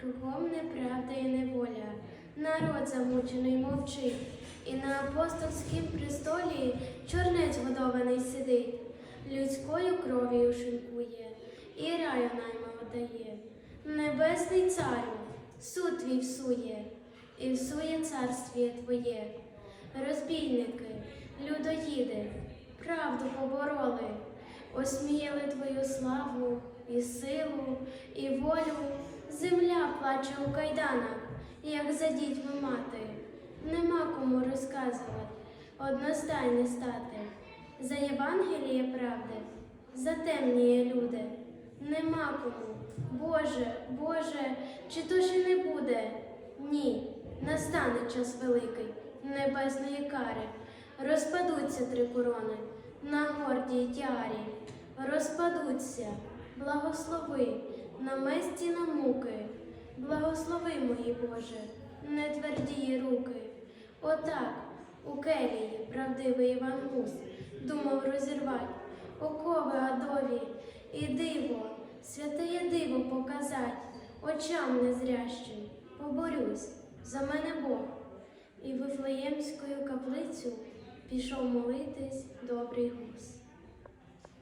Кругом неправда і неволя, народ замучений мовчить, і на апостольськім престолі чорнець годований сидить, людською кров'ю шинкує, і раю наймало дає. Небесний царю, суд твій всує, і всує царствіє твоє. Розбійники, людоїди, правду побороли, осміяли твою славу і силу, і волю. Плаче у кайданах, як за дітьми мати. Нема кому розказувати, одностайне стати. За Євангеліє правди, затемніє люди. Нема кому. Боже, Боже, чи то ще не буде? Ні, настане час великий, небесної кари. Розпадуться три корони на гордій тіарі. Розпадуться, благослови на месті на муки. Благослови, мої Боже, не твердії руки. Отак у келії правдивий Іван Гус думав розірвать окови адові і диво, святеє диво показать очам незрящим. Поборюсь, за мене Бог. І Вифлеємською каплицю пішов молитись гус.